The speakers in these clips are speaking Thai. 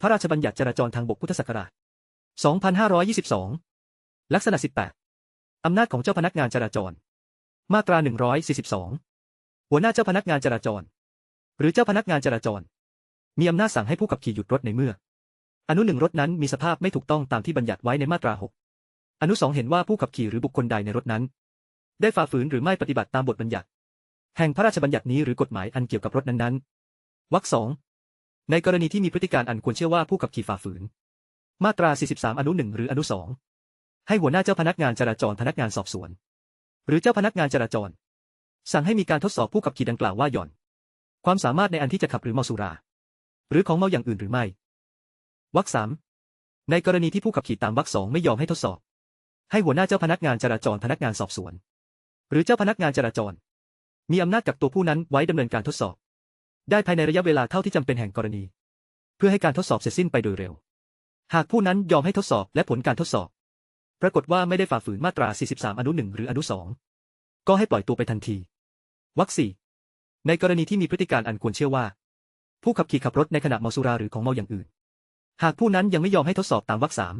พระราชบัญญัติจราจรทางบกพุทธศักราช 2522 ลักษณะ 18 อำนาจของเจ้าพนักงานจราจร มาตรา 142 หัวหน้าเจ้าพนักงานจราจร หรือเจ้าพนักงานจราจร มีอำนาจสั่งให้ผู้ขับขี่หยุดรถในเมื่อ อนุหนึ่งรถนั้นมีสภาพไม่ถูกต้องตามที่บัญญัติไว้ในมาตรา 6 อนุสองเห็นว่าผู้ขับขี่หรือบุคคลใดในรถนั้น ได้ฝ่าฝืนหรือไม่ปฏิบัติตามบทบัญญัติ แห่งพระราชบัญญัตินี้หรือกฎหมายอันเกี่ยวกับรถนั้นๆวรรคสอง ในกรณีที่มีพฤติการอันควรเชื่อว่าผู้ขับขี่ฝ่าฝืน มาตรา 43 อนุหนึ่งหรืออนุสองให้หัวหน้าเจ้าพนักงานจราจรพนักงานสอบสวน หรือเจ้าพนักงานจราจร สั่งให้มีการทดสอบผู้ขับขี่ดังกล่าวว่าหย่อน ความสามารถในอันที่จะขับหรือเมาสุรา หรือของเมาอย่างอื่นหรือไม่วรรคสามในกรณีที่ผู้ขับขี่ตามวรรคสองไม่ยอมให้ทดสอบ ให้หัวหน้าเจ้าพนักงานจราจรพนักงานสอบสวน หรือเจ้าพนักงานจราจร มีอำนาจกักตัวผู้นั้นไว้ดำเนินการทดสอบ ได้ภายในระยะเวลาเท่าที่จำเป็นแห่งกรณี เพื่อให้การทดสอบเสร็จสิ้นไปโดยเร็ว หากผู้นั้นยอมให้ทดสอบและผลการทดสอบ ปรากฏว่าไม่ได้ฝ่าฝืนมาตรา 43 อนุ 1 หรืออนุ 2 ก็ให้ปล่อยตัวไปทันทีวรรคสี่ในกรณีที่มีพฤติการอันควรเชื่อว่า ผู้ขับขี่ขับรถในขณะเมาสุราหรือของเมาอย่างอื่น หากผู้นั้นยังไม่ยอมให้ทดสอบตามวรรคสาม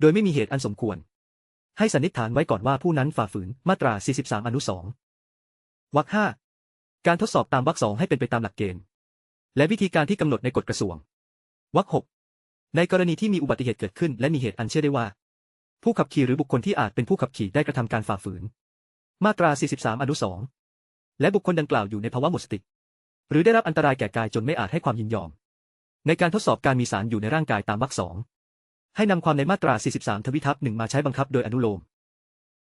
โดยไม่มีเหตุอันสมควร ให้สันนิษฐานไว้ก่อนว่าผู้นั้นฝ่าฝืนมาตรา 43 อนุ 2วรรคห้า การทดสอบตามวรรคสองให้เป็นไปตามหลักเกณฑ์ และวิธีการที่กำหนดในกฎกระทรวงวรรคหกในกรณีที่มีอุบัติเหตุเกิดขึ้น และมีเหตุอันเชื่อได้ว่า ผู้ขับขี่หรือบุคคลที่อาจเป็นผู้ขับขี่ได้กระทำการฝ่าฝืน มาตรา 43 อนุ 2 และบุคคลดังกล่าวอยู่ในภาวะหมดสติ หรือได้รับอันตรายแก่กายจนไม่อาจให้ความยินยอม ในการทดสอบการมีสารอยู่ในร่างกายตามวรรคสองให้นำความในมาตรา 43 ทวิทับหนึ่งมาใช้บังคับโดยอนุโลม